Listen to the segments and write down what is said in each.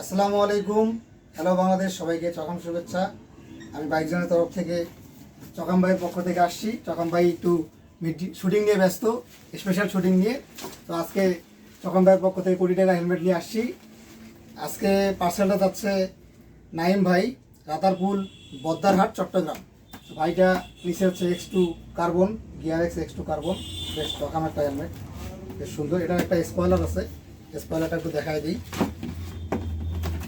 আসসালামু আলাইকুম। হ্যালো বাংলাদেশ, সবাইকে চকাম শুভেচ্ছা। আমি বাইকজনের তরফ থেকে চকাম ভাইয়ের পক্ষ থেকে আসছি। চকাম ভাই একটু শুটিং নিয়ে ব্যস্ত স্পেশাল শুটিং নিয়ে। তো আজকে চকাম ভাইয়ের পক্ষ থেকে কোটি টাকা হেলমেট নিয়ে আসছি। আজকে পার্সেলটা যাচ্ছে নাইম ভাই, রাতারপুল, বদ্দারহাট, চট্টগ্রাম। ভাইটা নিচে হচ্ছে X two carbon gear X X two carbon বেশ চকাম একটা হেলমেট বেশ সুন্দর। এটার একটা স্পয়লার আছে। স্পয়লারটা একটু দেখাই দিই।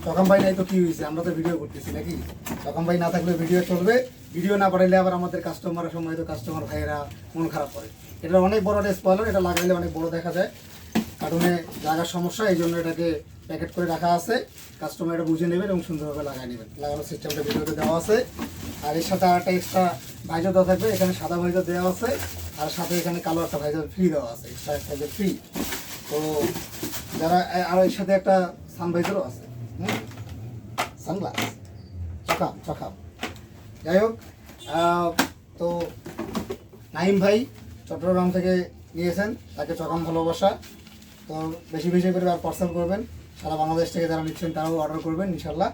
চকাম ভাই নাই তো কি হয়েছে? আমরা তো ভিডিও করতেছি নাকি? চকাম ভাই না থাকলে ভিডিও চলবে। ভিডিও না পাঠাইলে আবার আমাদের কাস্টমার সময় তো কাস্টমার ভাইয়েরা মন খারাপ করে। এটা অনেক বড় একটা স্পয়লার এটা লাগাইলে অনেক বড় দেখা যায়। কার্টুনে লাগার সমস্যা, এই জন্য এটাকে প্যাকেট করে রাখা আছে। কাস্টমার এটা বুঝে নেবেন এবং সুন্দরভাবে লাগাই নেবেন। লাগানোর সিস্টেমটা ভিডিওতে দেওয়া আছে। আর এর সাথে একটা এক্সট্রা ভাইজার দেওয়া থাকবে। এখানে সাদা ভাইজার দেওয়া আছে। আর সাথে এখানে কালো একটা ভাইজার ফ্রি দেওয়া আছে। এক্সট্রা একটা ফ্রি তো যারা আর এর সাথে একটা সানভাইজারও আছে। হুম সানগ্লাস চকাম চকাম যাই হোক তো নাইম ভাই চট্টগ্রাম থেকে নিয়েছেন তাকে চকাম ভালোবাসা। তো বেশি বেশি করে আর পার্সেল করবেন। সারা বাংলাদেশ থেকে যারা নিচ্ছেন তারাও অর্ডার করবেন ইনশাল্লাহ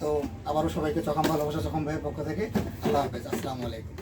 তো আবারও সবাইকে চকাম ভালোবাসা চকাম ভাইয়ের পক্ষ থেকে। আল্লাহ হাফেজ, আসসালামু আলাইকুম।